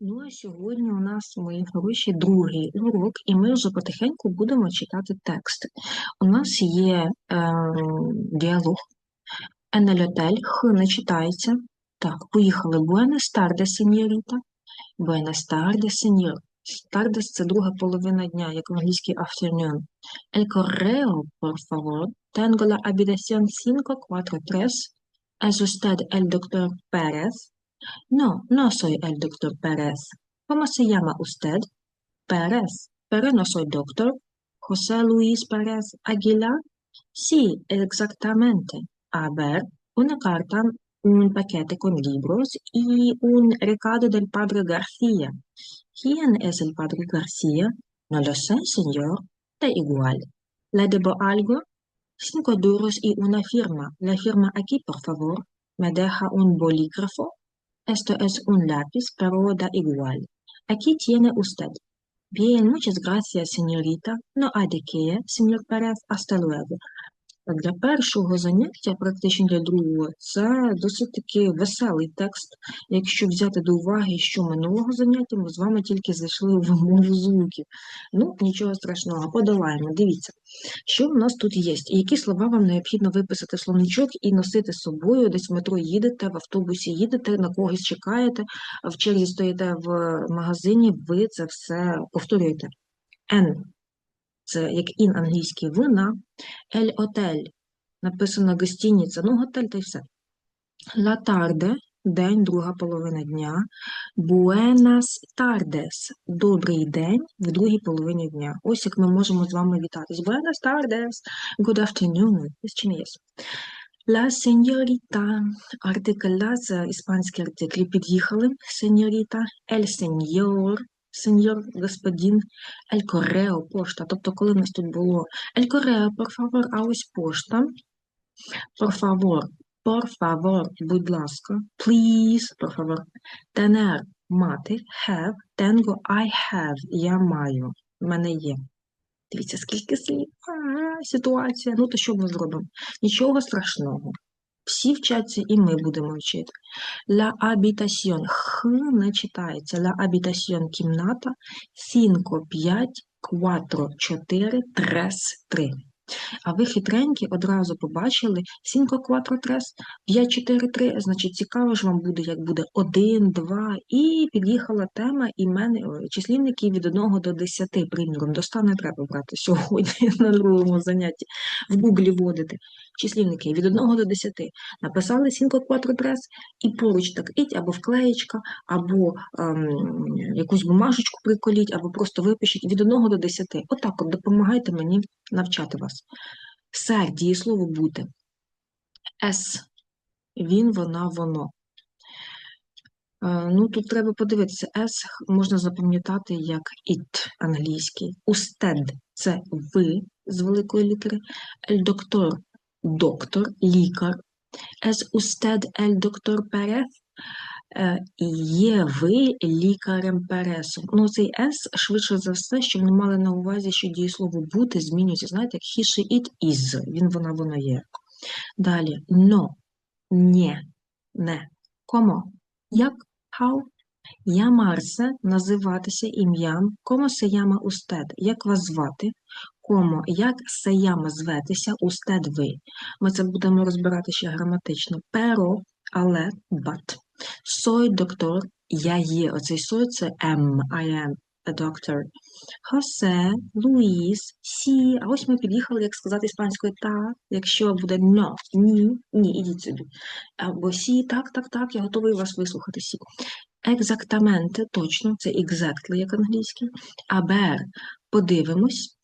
Ну, а сьогодні у нас, мої хороші, другий урок, і ми вже потихеньку будемо читати тексти. У нас є е, діалог. Х не читається. Так, поїхали. Buenas tardes, señorita. Buenas tardes, señor. Tardes – це друга половина дня, як в англійській afternoon. El correo, por favor. Tengo la habitación 543. ¿Es usted el doctor Pérez? No, no soy el doctor Pérez. ¿Cómo se llama usted? Pérez. Pero no soy doctor. José Luis Pérez Aguilar. Sí, exactamente. A ver, una carta, un paquete con libros y un recado del padre García. ¿Quién es el padre García? No lo sé, señor. Da igual. ¿Le debo algo? Cinco duros y una firma. La firma aquí, por favor. ¿Me deja un bolígrafo? Esto es un lápiz, pero da igual. Aquí tiene usted. Bien, muchas gracias, señorita. No hay de qué, señor Pérez. Hasta luego. Для першого заняття, практично для другого, це досить таки веселий текст. Якщо взяти до уваги, що минулого заняття ми з вами тільки зайшли в мову звуків. Ну, нічого страшного, подолаємо. Дивіться, що в нас тут є, і які слова вам необхідно виписати в словничок і носити з собою, десь в метро їдете, в автобусі їдете, на когось чекаєте, в черзі стоїте в магазині, ви це все повторюєте. N це як ін англійський вина, ель отель, написано гостиниця, ну готель та й все. Ла тарде, день, друга половина дня. Буенас тардес, добрий день в другій половині дня. Ось як ми можемо з вами вітатись. Буенас тардес, good afternoon. Чи не є? La señorita, артикль la, це іспанські артиклі під'їхали. Señorita, el señor, сеньор, господин, ель корео, пошта. Тобто, коли в нас тут було ель корео, favor, а ось пошта. Por favor, будь ласка. Please, por favor. Tener, мати. Have, tengo, I have, я маю. В мене є. Дивіться, скільки слів. А, ситуація. Ну, то що ми зробимо? Нічого страшного. Всі вчаться, і ми будемо вчити. La habitación. Х не читається. La habitación – кімната. Cinco, 5, 4, 4, 3, 3. А ви хитренькі одразу побачили Cinco, 4, 3, 5, 4, 3. Значить, цікаво ж вам буде, як буде 1, 2. І під'їхала тема імен числівників від 1 до 10, приміром. До 100 не треба брати сьогодні на другому занятті. В гуглі вводити числівники від 1 до 10. Написали Cinco, 4, 3 і поруч так іть, або вклеєчка, або ем, якусь бумажечку приколіть, або просто випишіть від 1 до 10. Отак от допомагайте мені навчати вас. Сер, дієслово бути. С. Він, вона, воно. Е, Ну, тут треба подивитися. S можна запам'ятати як it англійський. Устед це ви з великої літери. El доктор доктор, лікар. Es usted el доктор Перес? Е, Є ви лікарем Пересом. Ну, цей S, швидше за все, що вони мали на увазі, що дієслово бути змінюється. Знаєте, як he, she, it, is. Він, вона, воно є. Далі. Но, не, не. Комо? Як? How? Llamarse – називатися ім'ям. Como se llama usted? Як вас звати? Como – як llama зветися? Usted – ви. Ми це будемо розбирати ще граматично. Pero – але, but. Soy доктор – я є. Оцей soy – це am, I am a doctor. Хосе, Луїс, сі. А ось ми під'їхали, як сказати іспанською та. Якщо буде no, ні, ні, ідіть собі. Або сі, так, так, так, я готовий вас вислухати сі. Екзактаменте, точно, це exactly, як англійський. Aber, подивимось.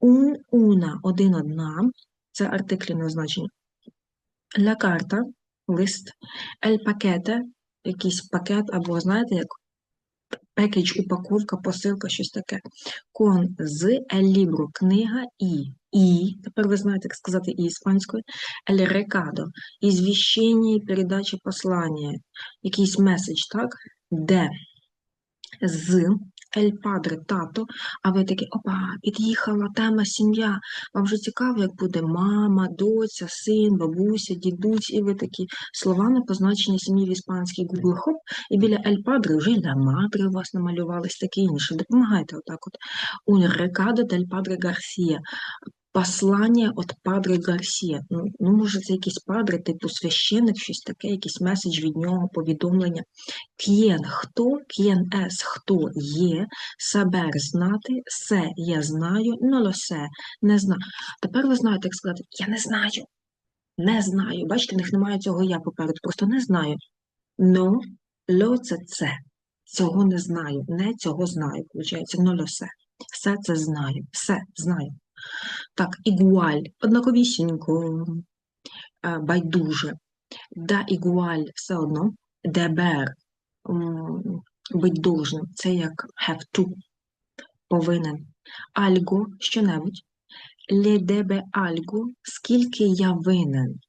Un, una, один, одна. Це артиклі значення. La carta, лист. El paquete, якийсь пакет, або, знаєте, як пекедж, упаковка, посилка, щось таке. Con, з, el libro, книга, і. І, тепер ви знаєте, як сказати і іспанською. El recado, ізвіщення і передача послання. Якийсь меседж, так? Де? З, Ель падре тато, а ви такі, опа, під'їхала тема сім'я. Вам вже цікаво, як буде мама, доця, син, бабуся, дідусь, і ви такі слова на позначення сім'ї в іспанській Google хоп, і біля Ель падре вже ля мадре у вас намалювались, таке інше. Допомагайте отак от. Un recado del padre Garcia. Послання от Падре Гарсія. Ну, ну, може, це якийсь падре, типу священик, щось таке, якийсь меседж від нього, повідомлення. К'єн хто, к'єн ес хто є, сабер знати, се я знаю, нолосе не знаю. Тепер ви знаєте, як сказати, я не знаю. Не знаю. Бачите, в них немає цього я попереду, просто не знаю. Но, ло це це. Цього не знаю. Не цього знаю, виходить, нолосе. Все це знаю. Все знаю. Так, ігуаль, однаковісінько, е, байдуже. Да, ігуаль все одно. Дебер, бить должним. Це як have to, повинен. Альго, що-небудь. Ле дебе альго, скільки я винен.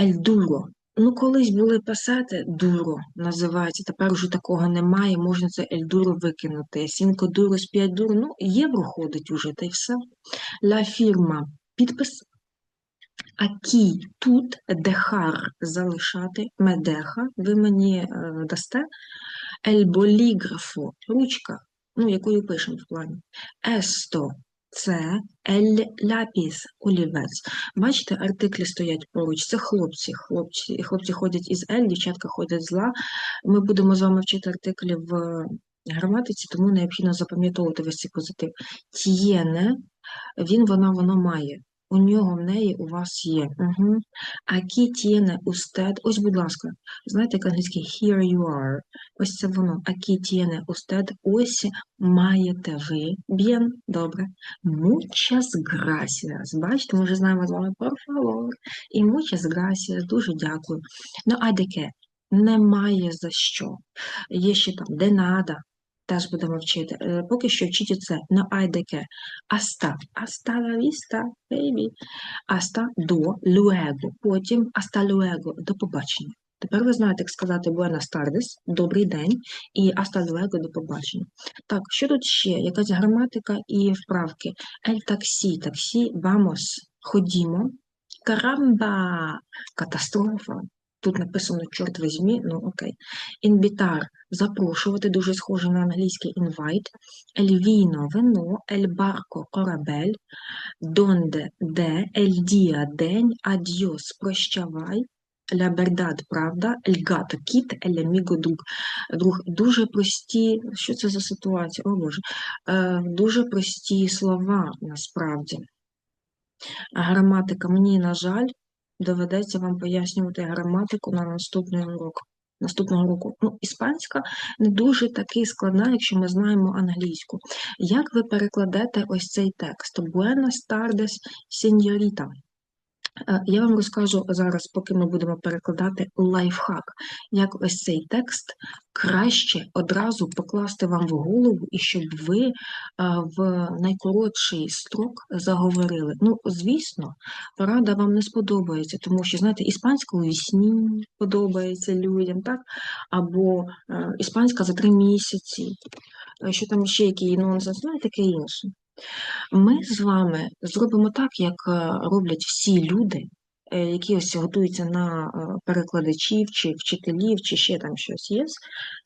Ель дуро. Ну, колись були пасати дуро називається, тепер уже такого немає, можна це ель дуро викинути. Сінко дуро з п'ять дуро, ну, євро ходить уже, та й все. Ла фірма підпис. Акі тут дехар залишати, медеха, ви мені е, дасте. Ель боліграфо, ручка, ну, якою пишемо в плані. Есто це ель ляпіс, олівець. Бачите, артиклі стоять поруч. Це хлопці. Хлопці, хлопці ходять із ель, дівчатка ходять з ла. Ми будемо з вами вчити артиклі в граматиці, тому необхідно запам'ятовувати весь цей позитив. Тієне, він, вона, воно має. У нього, в неї, у вас є. Угу. Акі тієне устед. Ось, будь ласка, знаєте, як англійський here you are. Ось це воно. Акі тієне устед. Ось маєте ви. Bien, добре. Muchas gracias. Бачите, ми вже знаємо з вами por favor. І muchas gracias. Дуже дякую. Ну, а деке? Немає за що. Є ще там де надо. Теж будемо вчити. Е, Поки що вчіть це на айдеке. Аста. Аста la vista, baby. Аста до luego. Потім аста luego. До побачення. Тепер ви знаєте, як сказати buenas tardes, добрий день, і hasta luego, до побачення. Так, що тут ще? Якась граматика і вправки. El таксі, таксі, vamos, ходімо. Карамба, катастрофа. Тут написано чорт візьмі, ну окей. Інвітар запрошувати, дуже схоже на англійський invite. Vino – вино, el barco – корабель, donde – де, día – день, adios – прощавай, la verdad – правда, el – кіт, amigo – друг. Друг, дуже прості, що це за ситуація? О Боже, е, дуже прості слова насправді. Граматика мені, на жаль, доведеться вам пояснювати граматику на наступний урок. Наступного року. Ну, іспанська не дуже таки складна, якщо ми знаємо англійську. Як ви перекладете ось цей текст? Buenas tardes, señorita. Е, Я вам розкажу зараз, поки ми будемо перекладати лайфхак, як ось цей текст краще одразу покласти вам в голову, і щоб ви е, в найкоротший строк заговорили. Ну, звісно, порада вам не сподобається, тому що, знаєте, іспанська у вісні подобається людям, так? Або е, іспанська за три місяці, що там ще який нонсенс, ну і таке інше. Ми з вами зробимо так, як е, роблять всі люди, е, які ось готуються на е, перекладачів чи вчителів, чи ще там щось є.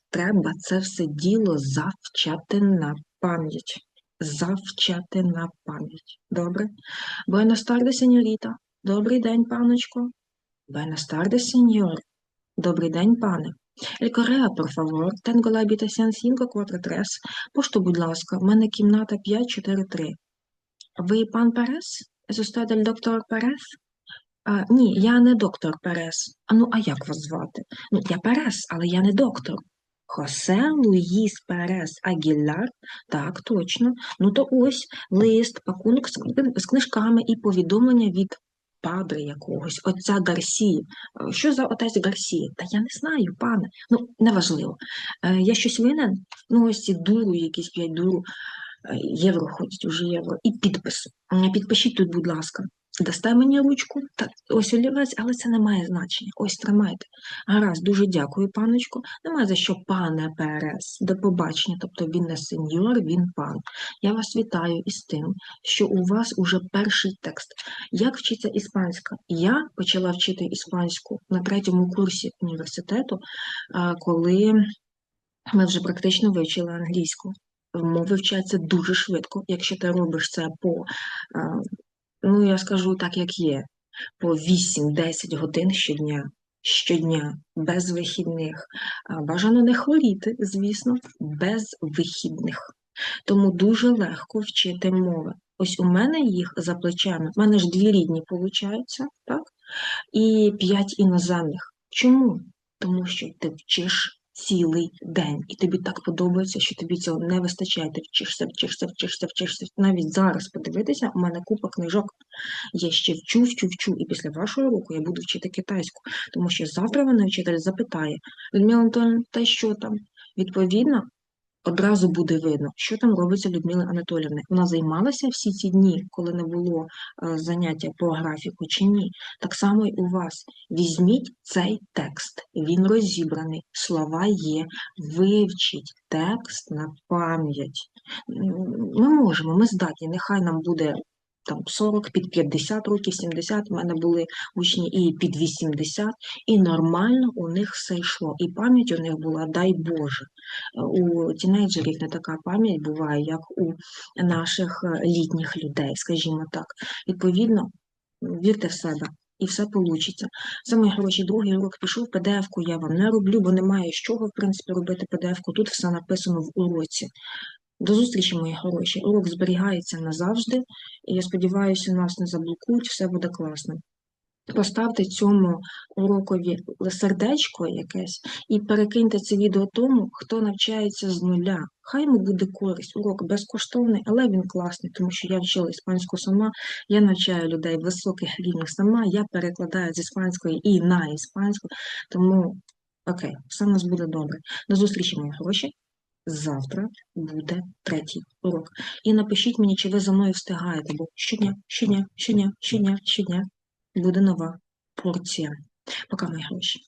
Треба це все діло завчати на пам'ять. Завчати на пам'ять. Добре? Tardes, señorita. Добрий день, паночко. Tardes, señor. Добрий день, пане. El correo, por favor. Tengo la habitación 543. Пошту, будь ласка, в мене кімната 543. Ви пан Перес? З usted el доктор Перес? А, ні, я не доктор Перес. А ну, а як вас звати? Ну, я Перес, але я не доктор. Хосе Луїс Перес Агілар? Так, точно. Ну то ось лист, пакунок з книжками і повідомлення від падре якогось, отця Гарсії. Е, Що за отець Гарсії? Та я не знаю, пане. Ну, неважливо. Е, Я щось винен? Ну, ось ці дуру, якісь п'ять дуру. Е, Євро ходять, уже євро. І підпис. Підпишіть тут, будь ласка. Дасте мені ручку, та ось олівець, але це не має значення. Ось тримайте. Гаразд, дуже дякую, паночку. Немає за що пане Перес. До побачення. Тобто він не сеньор, він пан. Я вас вітаю із тим, що у вас уже перший текст. Як вчиться іспанська? Я почала вчити іспанську на третьому курсі університету, коли ми вже практично вивчили англійську. Мови вчаться дуже швидко, якщо ти робиш це по, ну я скажу так, як є, по 8-10 годин щодня, щодня, без вихідних. Бажано не хворіти, звісно, без вихідних. Тому дуже легко вчити мови. Ось у мене їх за плечами, у мене ж дві рідні виходить, так? І п'ять іноземних. Чому? Тому що ти вчиш цілий день, і тобі так подобається, що тобі цього не вистачає. Ти вчишся, вчишся, вчишся, вчишся. Навіть зараз подивитися, у мене купа книжок. Я ще вчу, вчу, вчу, і після вашого року я буду вчити китайську, тому що завтра мене вчитель запитає, Людмила Анатольовна, та що там? Відповідно, одразу буде видно, що там робиться Людмила Анатолівна. Вона займалася всі ці дні, коли не було е, заняття по графіку чи ні. Так само й у вас. Візьміть цей текст, він розібраний, слова є, вивчіть текст на пам'ять. Ми можемо, ми здатні, нехай нам буде там 40, під 50 років, 70, у мене були учні і під 80, і нормально у них все йшло. І пам'ять у них була, дай Боже. У тінейджерів не така пам'ять буває, як у наших е, літніх людей, скажімо так. Відповідно, вірте в себе. І все. Це мої хороші другий урок пішов, PDF-ку я вам не роблю, бо немає з чого, в принципі, робити PDF-ку. Тут все написано в уроці. До зустрічі, мої хороші. Урок зберігається назавжди, і я сподіваюся, нас не заблокують, все буде класно. Поставте цьому урокові сердечко якесь і перекиньте це відео тому, хто навчається з нуля. Хай йому буде користь. Урок безкоштовний, але він класний, тому що я вчила іспанську сама, я навчаю людей високих рівнів сама, я перекладаю з іспанської і на іспанську. Тому окей, все у нас буде добре. До зустрічі, мої хороші. Завтра буде третій урок. І напишіть мені, чи ви за мною встигаєте, бо щодня, щодня, щодня, щодня, щодня буде нова порція. Пока, мої гроші.